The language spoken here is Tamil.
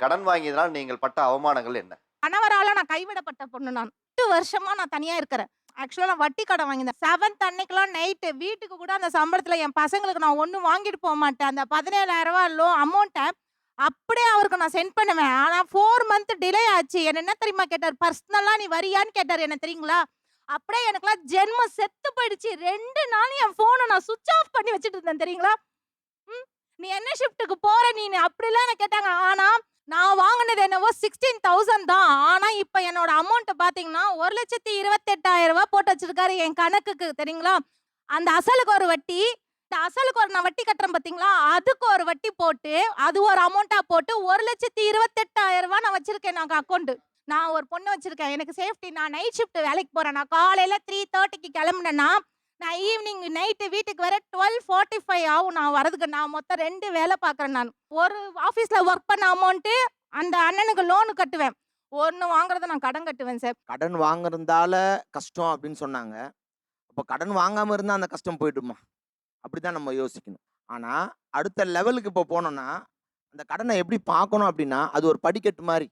கடன் வாங்கியதனால் நீங்கள் பட்ட அவமானங்கள் என்ன? கணவரால நான் கைவிடப்பட்ட பொண்ணு நான். எட்டு வருஷமா நான் தனியா இருக்கிறேன். ஆக்சுவலா நான் வட்டி கடன் வாங்கியிருந்தேன். செவன்த் அன்னைக்கெல்லாம் நைட்டு வீட்டுக்கு கூட அந்த சம்பளத்துல என் பசங்களுக்கு நான் ஒன்றும் வாங்கிட்டு போக மாட்டேன். அந்த பதினேழாயிரம் ரூபாய் லோ அமௌண்ட்டை அப்படியே அவருக்கு நான் சென்ட் பண்ணுவேன். ஆனால் ஃபோர் மந்த் டிலே ஆச்சு. என்ன என்ன தெரியுமா கேட்டார்? பர்சனலா நீ வரியான்னு கேட்டார். என்ன தெரியுங்களா? அப்படியே எனக்குலாம் ஜென்மம் செத்து போயிடுச்சு. ரெண்டு நாள் என் ஃபோனை நான் சுவிட்ச் ஆஃப் பண்ணி வச்சுட்டு இருந்தேன் தெரியுங்களா? ம், நீ என்ன ஷிஃப்ட்டுக்கு போற நீ அப்படிலாம் என்ன கேட்டாங்க. ஆனா வாங்கினது என்னவோ சிக்ஸ்டீன் தௌசண்ட் தான். ஆனால் இப்போ என்னோட அமௌண்ட் பார்த்தீங்கன்னா ஒரு லட்சத்தி இருபத்தெட்டாயிரம் ரூபா போட்டு வச்சிருக்காரு என் கணக்குக்கு தெரியுங்களா? அந்த அசலுக்கு ஒரு வட்டி இந்த அசலுக்கு ஒரு நான் வட்டி கட்டுறேன் பார்த்தீங்களா அதுக்கு ஒரு வட்டி போட்டு அது ஒரு அமௌண்ட்டாக போட்டு ஒரு லட்சத்தி இருபத்தெட்டாயிரம் ரூபா நான் வச்சிருக்கேன் நாங்கள் அக்கௌண்ட் நான் ஒரு பொண்ணு வச்சிருக்கேன். எனக்கு சேஃப்டி நான் நைட் ஷிஃப்ட் வேலைக்கு போகிறேன் நான் காலையில் த்ரீ தேர்ட்டிக்கு கிளம்புனேன்னா நான் ஈவினிங் நைட்டு வீட்டுக்கு வர டுவெல் ஃபார்ட்டி ஃபைவ் ஆகும். நான் வரதுக்கு நான் மொத்தம் ரெண்டு வேலை பார்க்குறேன் நான். ஒரு ஆஃபீஸில் ஒர்க் பண்ண அமௌண்ட்டு அந்த அண்ணனுக்கு லோனு கட்டுவேன். ஒன்று வாங்குறத நான் கடன் கட்டுவேன் சார் கடன் வாங்குறதால கஷ்டம் அப்படின்னு சொன்னாங்க. அப்போ கடன் வாங்காமல் இருந்தால் அந்த கஷ்டம் போயிடுமா? அப்படிதான் நம்ம யோசிக்கணும். ஆனால் அடுத்த லெவலுக்கு இப்போ போனோம்னா அந்த கடனை எப்படி பார்க்கணும் அப்படின்னா அது ஒரு படிக்கட்டு மாதிரி.